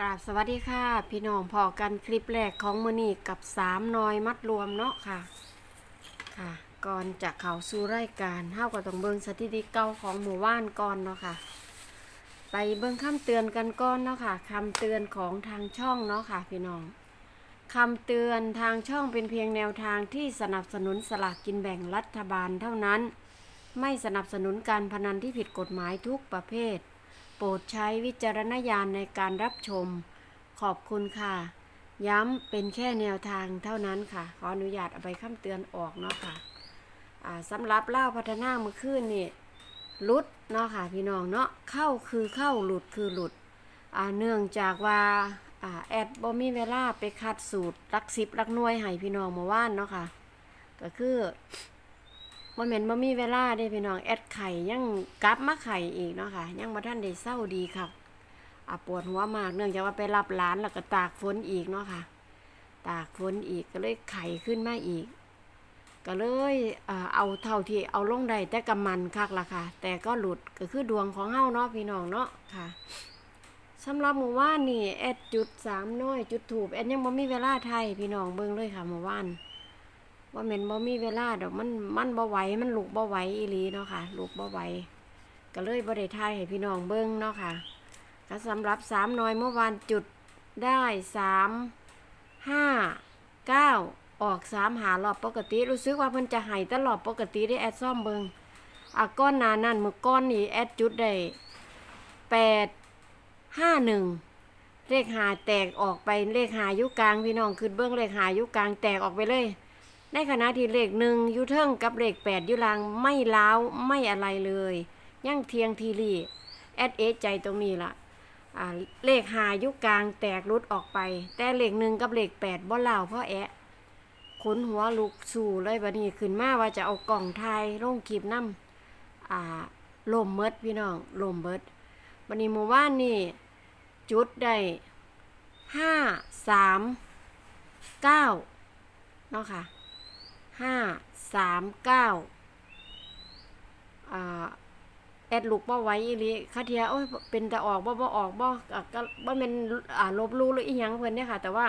กราบสวัสดีค่ะ พี่น้องพอกันคลิปแรกของมือนีกับสามนอยมัดรวมเนาะค่ะค่ะ ก่อนจะเข้าสู่รายการเท่ากับต้องเบิงสถิติเก่าของหมู่บ้านก่อนเนาะค่ะ ไปเบิ่งคำเตือนกันก่อนเนาะค่ะคำเตือนของทางช่องเนาะค่ะ พี่น้องคำเตือนทางช่องเป็นเพียงแนวทางที่สนับสนุนสลากกินแบ่งรัฐบาลเท่านั้น ไม่สนับสนุนการพนันที่ผิดกฎหมายทุกประเภท โปรดใช้วิจารณญาณในการรับชม ขอบคุณค่ะ ย้ำเป็นแค่แนวทางเท่านั้นค่ะ ขออนุญาตเอาไปคำเตือนออกเนาะค่ะสำหรับเล่าพัฒนาเมื่อคืนนี่ลุดเนาะค่ะพี่น้องเนาะเข้าคือเข้าหลุดคือหลุดเนื่องจากว่าแอดบ่มีเวลาไปคัดสูตรลักสิบลักน่วยให้พี่น้องเมื่อวานเนาะค่ะ ก็คือ บ่แม่นบ่มีเวลาได้พี่น้องแอดไข่ยังกลับมาไข่อีกเนาะค่ะ ยังบ่ทันได้เศร้าดีครับอะปวดหัวมากเนื่องจากว่าไปรับหลานแล้วก็ตากฝนอีกเนาะค่ะ ตากฝนอีกก็เลยไข่ขึ้นมาอีก ก็เลยเอาเท่าที่เอาลงได้แต่กำมันคักละค่ะ แต่ก็หลุดก็คือดวงของเฮาเนาะพี่น้องเนาะค่ะสำหรับหมู่ว่านนี่แอดจุดสามน้อยจุดถูกแอดยังบ่มีเวลาไทยพี่น้องเบิ่งเลยค่ะหมู่ว่าน ว่าแม่นบ่มีเวลาดอกมันมันบ่ไหวมันลุกบ่ไหวอีหลีเนาะค่ะลุกบ่ไหวก็เลยบ่ได้ทายให้พี่น้องเบิ่งเนาะค่ะก็สำหรับสามน้อยเมื่อวานจุดได้สามห้าเก้าออกสามหารอบปกติ รู้สึกว่าเพิ่นจะให้ตลอดปกติได้แอดซ่อมเบิ่งอะก้อนนานั่นมือก้อนนี่แอดจุดได้แปดห้าหนึ่งเลขหาแตกออกไปเลขหาอยู่กลางพี่น้องคือเบื้องเลขหาอยู่กลางแตกออกไปเลย ในขณะที่เลขหนึ่งอยูเทิงกับเลขแปดอยูลางไม่ล้าวไม่อะไรเลยยังเทียงทีรีแอดเอใจตรงนี้ล่ะอ่าเลขหายุกลางแตกรุดออกไป แต่เลขหนึ่งกับเลขแปดบ่เล่าวเพราะแอะขนหัวลุกสู่เลยบัดนี้ขึ้นมาว่าจะเอากล่องไทยลงคลิปน้ำอ่าลมเมิดพี่น้องลมเบิดบัดนี้หมู่บ้านนี่จุดได้ห้าสามเก้าเนาะค่ะ ห้าสามเก้าแอดลูกบ่ไว้อีหลีคาเทียโอ้ยเป็นแต่ออกบ่บ่ออกบ่ก็บ่แม่นอ่าลบลู่หรืออีหยังเพิ่นเนี่ยค่ะ แต่ว่า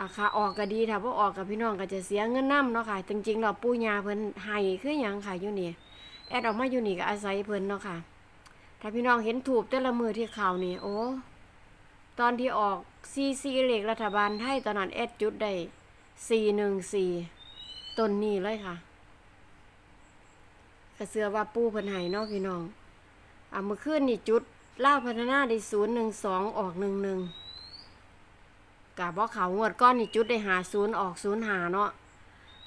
อ่าค่ะออกก็ดีถ้าบ่ออกกับพี่น้องก็จะเสียเงินนํเนาะค่ะ จริงๆแล้วปู่ย่าเพิ่นให้คือหยังค่ะอยู่นี่แอดออกมาอยู่นี่ก็อาศัยเพิ่นเนาะค่ะ ถ้าพี่น้องเห็นถูกแต่ละมือที่ข่าวนี่โอ้ตอนที่ออกซีซีเลขรัฐบาลไทยตอนนั้นแอดจุดได้414 ต้นนี้เลยค่ะกระเสือว่าปูเพิ่นไห้เนาะพี่น้องอ่าเมื่อคืนนี่จุดล่าพัฒนาได้ศูนย์หนึ่งสองออกหนึ่งหนึ่งกะบ่เขางวดก้อนนี่จุดได้หาศูนย์ออกศูนย์หาเนาะ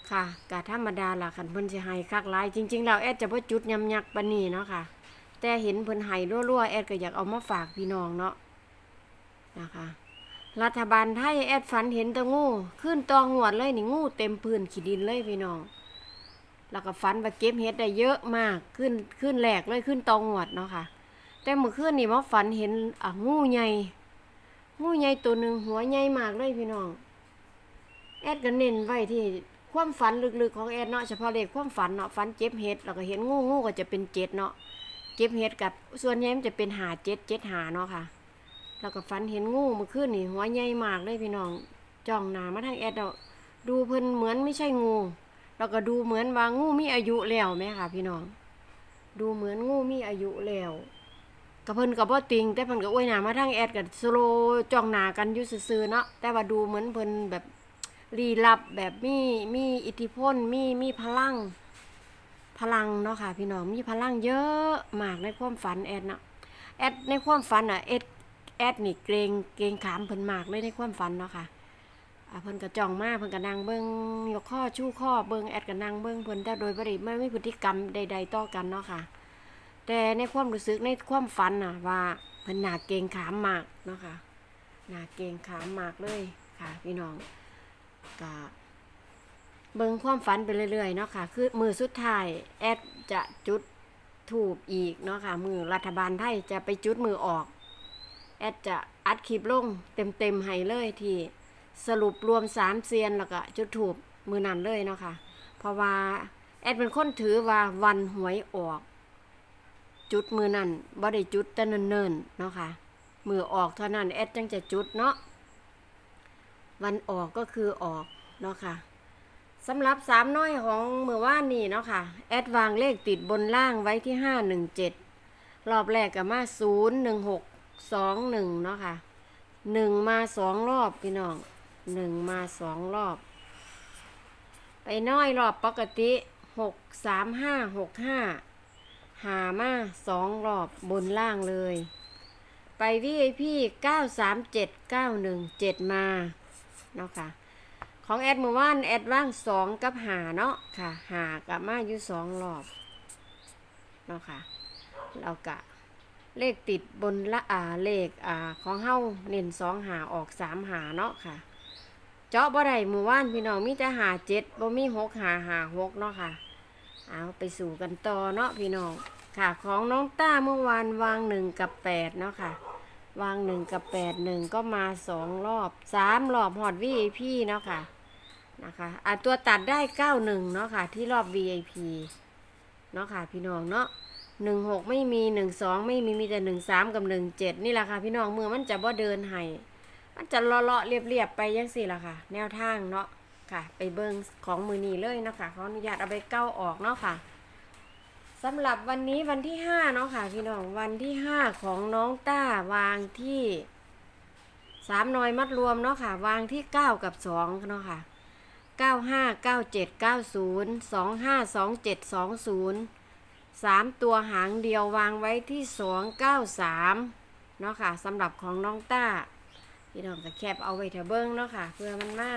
ค่ะกะธรรมดาล่ะคันเพิ่นสิให้คักหลาย จริง ๆ แล้วแอดจะบ่จุดยำยักปานนี้เนาะค่ะ แต่เห็นเพิ่นให้รั่วๆแอดก็อยากเอามาฝากพี่น้องเนาะนะคะ รัฐบาลไทยแอดฝันเห็นตะงูขึ้นตองหวดเลยนี่งูเต็มพื้นขีดินเลยพี่น้อง แล้วก็ฝันว่าเก็บเห็ดได้เยอะมากขึ้นขึ้นแหลกเลยขึ้นตองหวดเนาะค่ะ แต่เมื่อคืนนี่มาฝันเห็นอะงูใหญ่งูใหญ่ตัวหนึ่งหัวใหญ่มากเลยพี่น้อง แอดก็เน้นไว้ที่ความฝันลึกๆของแอดเนาะเฉพาะเลขความฝันเนาะฝันเจ็บเห็ดแล้วก็เห็นงูงูก็จะเป็นเจ็ดเนาะเจ็บเห็ดกับส่วนใหญ่มันจะเป็นหาเจ็ดเจ็ดหาเนาะค่ะ แล้วก็ฝันเห็นงูเมื่อคืนนี่หัวใหญ่มากเลยพี่น้องจ้องหนามาทางแอดเนาดูเพิ่นเหมือนไม่ใช่งู แล้วก็ดูเหมือนว่างูมีอายุแล้วไหมค่ะ พี่น้อง ดูเหมือนงูมีอายุแล้วกับเพิ่นกับพ่ติง แต่เพิ่นก็อวยหนามาทางแอดกับสโลจ้องหนากันอยู่ซื่อๆเนาะแต่ว่าดูเหมือนเพิ่นแบบลีลับแบบมีมีอิทธิพลมีมีพลัง พลังเนาะค่ะ พี่น้องมีพลังเยอะมากในความฝันแอดเนาะแอดในความฝันอะแอด แอดนี่เกรงเกรงขามเพิ่นมากเลยในความฝันเนาะค่ะอ่าเพิ่นก็จ้องมากเพิ่นก็นั่งเบิ่งยกข้อชู้ข้อเบิ่งแอดก็นั่งเบิ่งเพิ่นแต่โดยบ่ได้ไม่มีพฤติกรรมใด ๆ ต่อกันเนาะค่ะ แต่ในความรู้สึกในความฝันน่ะว่าเพิ่นหนาเกรงขามมากเนาะค่ะหนาเกรงขามมากเลยค่ะพี่น้องก็เบิ่งความฝันไปเรื่อยๆเนาะค่ะ คือมือสุดท้ายแอดจะจุดถูกอีกเนาะค่ะมือรัฐบาลไทยจะไปจุดมือออก แอดจะอัดคลิปลงเต็มๆให้เลยที่สรุปรวมสามเซียนแล้วก็จุดถูกมือนันเลยเนาะค่ะ เพราะว่าแอดเป็นคนถือว่าวันหวยออก จุดมือนันบ่ได้จุดแต่เนิ่นๆเนาะค่ะมือออกเท่านั้นแอดจังจะจุดเนาะวันออกก็คือออกเนาะค่ะสำหรับสามน้อยของมือว่านนี่เนาะค่ะแอดวางเลขติดบนล่างไว้ที่ห้าหนึ่งเจ็ดรอบแรกกับมาศูนย์หนึ่งหก สองหนึ่งเนาะค่ะหนึ่งมาสองรอบพี่น้องหนึ่งมาสองรอบ ไปน้อยรอบปกติหกสามห้าหกห้าหามาสองรอบบนล่างเลย ไป VIP 937 917มเจ็ดเก้าหนึ่งเจ็ดมาเนาะค่ะ ของแอดมื่อวานแอดว่างสองกับหาเนาะค่ะหากับมาอยู่สองรอบเนาะค่ะแล้วกะ เลขติดบนละอ่าเลขอ่าของเฮาเน้นสองหาออกสามหาเนาะค่ะ เจาะบ่ได้หมู่ว่านพี่น้องมีแต่หาเจ็ดบ่มีหกหาหาหกเนาะค่ะ เอาไปสู่กันต่อเนาะพี่น้องค่ะ ของน้องต้าเมื่อวานวางหนึ่งกับแปดเนาะค่ะ วางหนึ่งกับแปดหนึ่งก็มาสองรอบสามรอบหอด VIP เนาะค่ะนะคะอะตัวตัดได้เก้าหนึ่งเนาะค่ะ ที่รอบ VIP เนาะค่ะ พี่น้องเนาะ หนึ่งหกไม่มีหนึ่งสองไม่มีมีแต่หนึ่งสามกับหนึ่งเจ็ดนี่แหละค่ะพี่น้องเมื่อมันจะบ่เดินให้มันจะเลาะๆเรียบๆไปยังสี่ละค่ะ แนวทางเนาะค่ะ ไปเบิ้งของมือนีเลยนะคะขออนุญาตเอาไปเก้าออกเนาะค่ะสำหรับวันนี้วันที่ห้าเนาะค่ะพี่น้องวันที่ห้าของน้องต้าวางที่สามน้อยมัดรวมเนาะค่ะ วางที่เก้ากับสองเนาะค่ะเก้าห้าเก้าเจ็ดเก้าศูนย์สองห้าสองเจ็ดสองศูนย์ สามตัวหางเดียววางไว้ที่สองเก้าสามเนาะค่ะสำหรับของน้องต้าพี่น้องก็แคบเอาไว้เถอะเบิ้งเนาะค่ะ เพื่อมันมา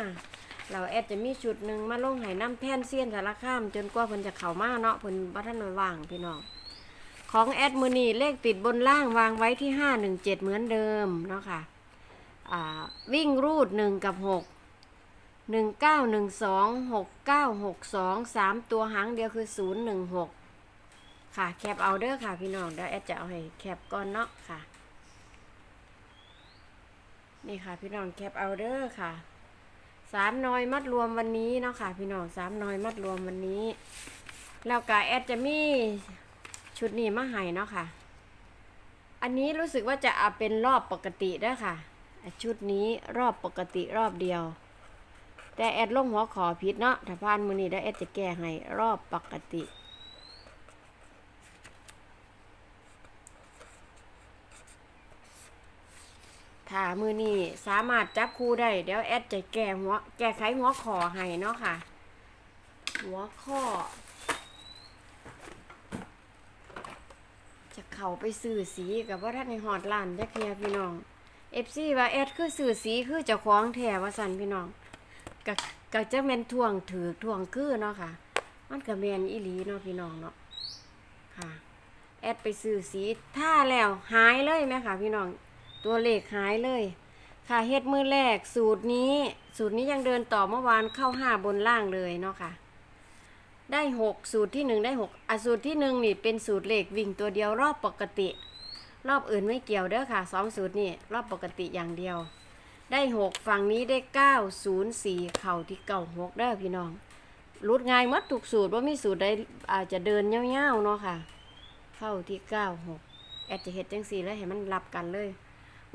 เราแอดจะมีชุดหนึ่งมาลงให้น้ำแท่นเซียนสารข้ามจนกว่าเพิ่นจะเข้ามาเนาะเพิ่นบ่ทันได้ว่างพี่น้องของแอดมือนีเลขติดบนล่างวางไว้ที่ห้าหนึ่งเจ็ดเหมือนเดิมเนาะค่ะวิ่งรูดหนึ่งกับหกหนึ่งเก้าหนึ่งสองหกเก้าหกสองสามตัวหางเดียวคือศูนย์หนึ่งหก ค่ะแคบเอาเด้อค่ะพี่น้องเดี๋ยวแอดจะเอาให้แคบก่อนเนาะค่ะ นี่ค่ะพี่น้องแคปเอาเดอร์ค่ะสามน้อยมัดรวมวันนี้เนาะค่ะ พี่น้องสามน้อยมัดรวมวันนี้ แล้วก็แอดจะมีชุดนี้มาให้เนาะค่ะ อันนี้รู้สึกว่าจะเอาเป็นรอบปกติเด้อค่ะ ชุดนี้รอบปกติรอบเดียว แต่แอดลงหัวขอผิดเนาะถ้าพานมือนี้ได้แอดจะแก้ให้รอบปกติ ถ้ามือนี่สามารถจับคู่ได้ เดี๋ยวแอดจะแก้หัว แก้ไขหัวคอให้เนาะค่ะ หัวข้อ จะเข้าไปสื่อสีกับว่าท่านในหอดลานจักเทียพี่น้องเอฟซีว่าแอดคือสื่อสีคือเจ้าของแถว่าสันพี่น้องกับกับจะแมนทวงถือทวงคือเนาะค่ะ มันกับแมนอีหลีเนาะพี่น้องเนาะค่ะ แอดไปสื่อสีท่าแล้วหายเลยไหมค่ะพี่น้อง ตัวเลขหายเลย ค่ะเฮ็ดมือแรกสูตรนี้ สูตรนี้ยังเดินต่อเมื่อวานเข้าห้าบนล่างเลยเนาะค่ะ ได้หกสูตรที่หนึ่งได้หกอะสูตรที่หนึ่งนี่เป็นสูตรเลขวิ่งตัวเดียวรอบปกติ รอบอื่นไม่เกี่ยวเด้อค่ะสองสูตรนี่รอบปกติอย่างเดียว ได้หกฝั่งนี้ได้เก้าศูนย์สี่เข่าที่เก้าหกเด้อพี่น้องรุดง่ายมัดถูกสูตรว่ามีสูตรใดอาจจะเดินเงี้ยวๆเนาะค่ะ เข้าที่เก้าหกแอดจะเฮ็ดจังสี่แล้วให้มันรับกันเลย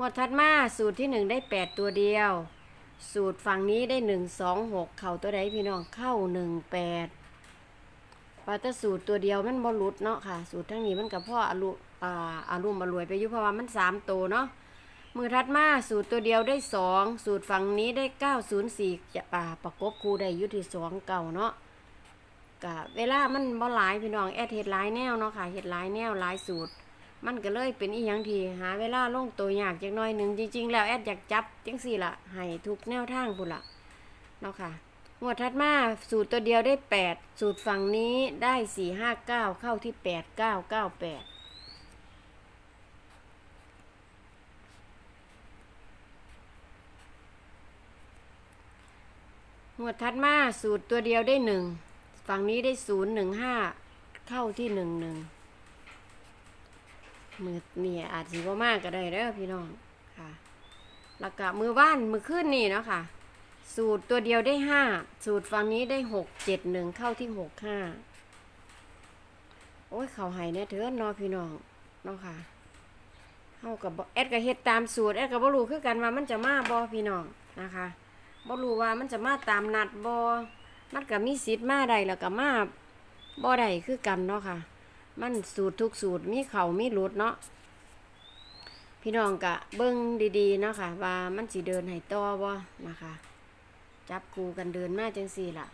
หมวดถัดมาสูตรที่หนึ่งได้แปดตัวเดียว สูตรฝั่งนี้ได้หนึ่งสองหกเข่าตัวใดพี่น้องเข้าหนึ่งแปดปาตสูตรตัวเดียวมันบอลุดเนาะค่ะ สูตรทั้งนี้มันกับพ่ออารุอ่าอารุมอรวยไปยุเพราะว่ามันสามตัวเนาะมือถัดมาสูตรตัวเดียวได้สองสูตรฝั่งนี้ได้เก้าศูนย์สี่จะป่าประกบคูได้ยุที่สองเก่าเนาะกะเวลามันบ่หลายพี่น้องแอดเห็ดหลายแนวเนาะค่ะเห็ดหลายแนวหลายสูตร มันก็เลยเป็นอีหยังทีหาเวลาลงตัวยากจักหน่อยหนึ่งจริง ๆ แล้วแอดอยากจับจังสี่ละให้ทุกแนวทางพุ่นละเนาะค่ะหมวดถัดมาสูตรตัวเดียวได้แปดสูตรฝั่งนี้ได้สี่ห้าเก้าเข้าที่แปดเก้าเก้าแปดหมวดถัดมาสูตรตัวเดียวได้หนึ่งฝั่งนี้ได้ศูนย์หนึ่งห้าเข้าที่หนึ่งหนึ่ง มือนี่อาจสิว่ามากก็ได้เด้อพี่น้องค่ะแล้วก็มือว่านมือขึ้นนี่เนาะค่ะ สูตรตัวเดียวได้ห้าสูตรฝั่งนี้ได้หกเจ็ดหนึ่งเข้าที่หกห้าโอ้ยเขาใหายเนี่ยเถอะเนอพี่น้องเนาะค่ะเฮากับแอดก็เฮ็ดตามสูตรแอดก็บ่รู้คือกันว่ามันจะมาบ่พี่น้องนะคะบ่รู้ว่ามันจะมาตามนัดบ่มันก็มีสิทธิ์มาได้แล้วก็มาบ่ได้คือกันเนาะค่ะ มันสูตรทุกสูตรมีเขามีหลุดเนาะพี่น้องก็เบิ่งดีๆเนาะค่ะว่ามันสิเดินให้ต่อบ่นะคะ จับคูกันเดินมาจังซี่ล่ะ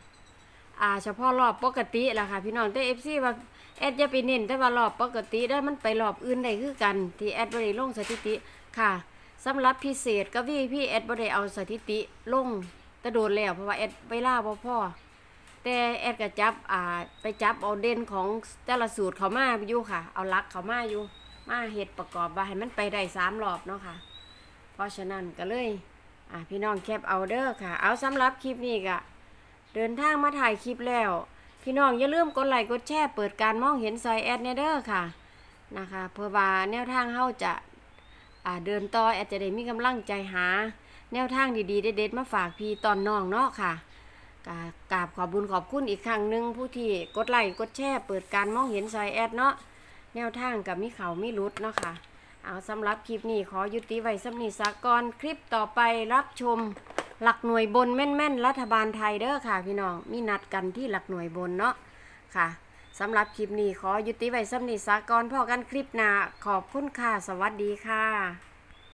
อ่าเฉพาะรอบปกติล่ะค่ะ พี่น้องแต่ FC ว่าแอดจะไปเน้นแต่ว่ารอบปกติได้มันไปรอบอื่นได้คือกัน ที่แอดบ่ได้ลงสถิติค่ะสำหรับพิเศษก็วีพี่แอดบ่ได้เอาสถิติลงแต่โดนแล้วเพราะว่าแอดเวลาบ่พอ แต่แอดก็จับอ่าไปจับเอาเด่นของแต่ละสูตรเขามาอยู่ค่ะ เอาลักเขามาอยู่ มาเฮ็ดประกอบว่าให้มันไปได้สามรอบเนาะค่ะ เพราะฉะนั้นก็เลยอ่าพี่น้องแคปเอาเด้อค่ะ เอาสำหรับคลิปนี้ก็เดินทางมาถ่ายคลิปแล้ว พี่น้องอย่าลืมกดไลค์กดแชร์เปิดการมองเห็นซอยแอดเนเด้อค่ะนะคะ เพื่อว่าแนวทางเฮาจะอ่าเดินต่อแอดจะได้มีกำลังใจหา แนวทางดีๆเด็ดๆมาฝากพี่ตอนน้องเนาะค่ะ กราบขอบบุญขอบคุณอีกครั้งหนึ่งผู้ที่กดไลค์กดแชร์เปิดการมองเห็นซอยแอดเนาะแนวทางกับมีเขามีรุดเนาะค่ะ เอาสำหรับคลิปนี้ขอยุติไว้สำนีสากรคลิปต่อไปรับชมหลักหน่วยบนแม่นๆ รัฐบาลไทยเด้อค่ะ พี่น้องมีนัดกันที่หลักหน่วยบนเนาะค่ะสำหรับคลิปนี้ขอยุติไว้สำนีสากรพอกันคลิปหน้าขอบคุณค่ะ สวัสดีค่ะ